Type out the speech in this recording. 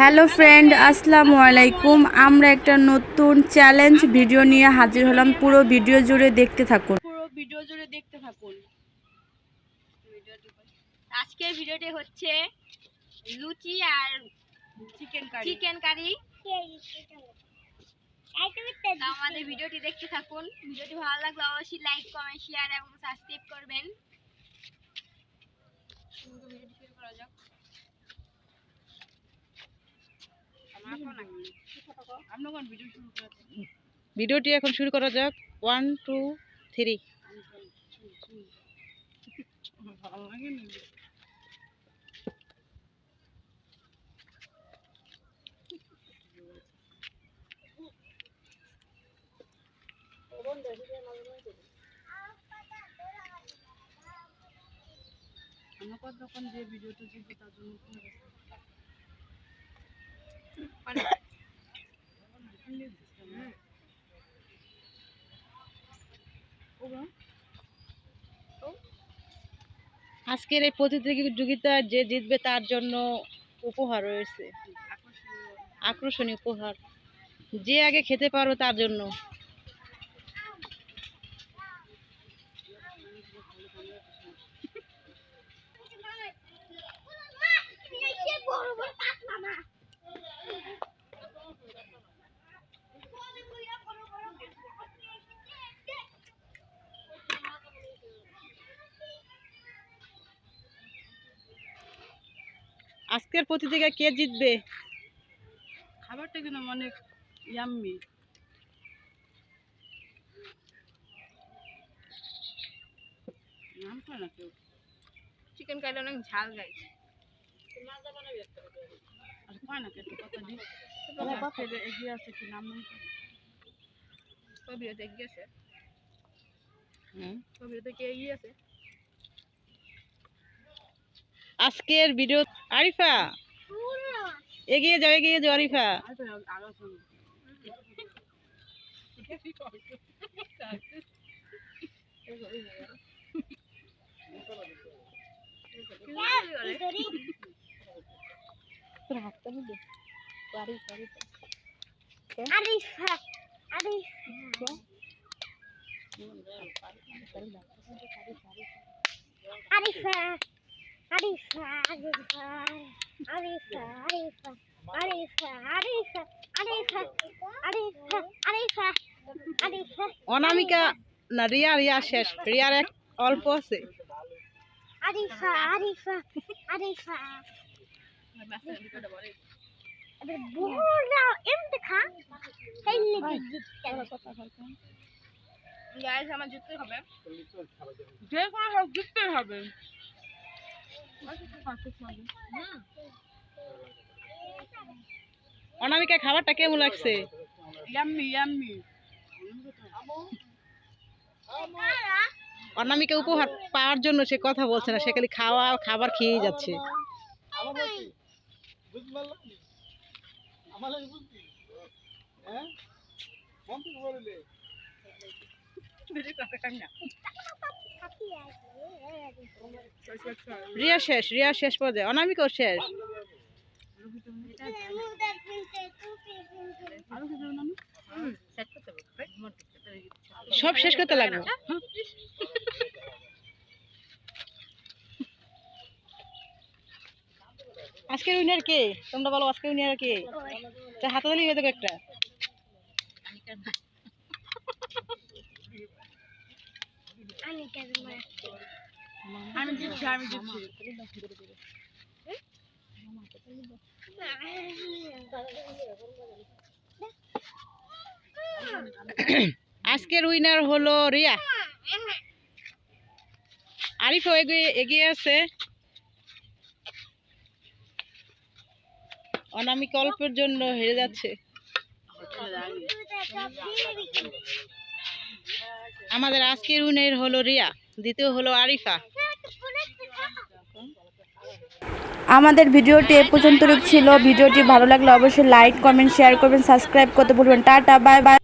Hello friend আসসালামু আলাইকুম। আমরা একটা নতুন চ্যালেঞ্জ ভিডিও নিয়ে হাজির হলাম। পুরো ভিডিও জুড়ে দেখতে থাকুন। পুরো ভিডিও জুড়ে দেখতে থাকুন। আজকের ভিডিওটি হচ্ছে লুচি আর চিকেন কারি চিকেন কারি। আমাদের ভিডিওটি দেখতে থাকুন। ভিডিওটি ভালো লাগলে অবশ্যই লাইক কমেন্ট শেয়ার এবং সাবস্ক্রাইব করবেন। ভিডিওটি শুরু করা যাক আপনার ভিডিও শুরু করেছেন ভিডিওটি এখন শুরু করা যাক। ওয়ান টু থ্রি না? আমাকে যখন যে ভিডিওটা দিবে তার জন্য আজকের এই প্রতিযোগিতায় যে জিতবে তার জন্য উপহার রয়েছে। আকর্ষণীয় উপহার যে আগে খেতে পারো তার জন্য আজকের প্রতিযোগিতা কে জিতবে? খাবারটা কিন্তু অনেক ইয়াম্মি চিকেন খাইলে অনেক ঝাল গাইছে। আচ্ছা। এগিয়ে আছে কি নাম কে এগিয়ে আছে? আজকের ভিডিও আরিফা! এগিয়ে যাও এগিয়ে যাও আরিফা! আর তো আগা আরিফা আরিফা আরিফা আরিফা অনামিকা না রিয়া রিয়া শেষ রিয়ার এক অল্প আছে আমার জিততে হবে যে কোনো জিততে হবে অনামিকা খাবারটা কেমন লাগছে? অনামিকা উপহার পাওয়ার জন্য সে কথা বলছে না সে খালি খাওয়া খাবার খেয়েই যাচ্ছে। রিয়া শেষ রিয়া শেষ পর্যায়ে অনামিকাও শেষ। সব শেষ করতে লাগবে আজকের উইনার কে? তোমরা বলো আজকের উইনার কে? তা হাতে তালি হয়ে দেখো একটা। আমি কেন আমি জিতছি। আজকের উইনার হলো রিয়া। আরিফও এগিয়ে এগিয়ে আছে। অনামিক অল্পের জন্য হেরে যাচ্ছে। আমাদের আজকের উনের হলো রিয়া, দ্বিতীয় হলো আরিফা। আমাদের ভিডিওটি এ পর্যন্ত ছিল। ভিডিওটি ভালো লাগলে অবশ্যই লাইক, কমেন্ট, শেয়ার করবেন, সাবস্ক্রাইব করতে ভুলবেন টাটা, বাই বাই।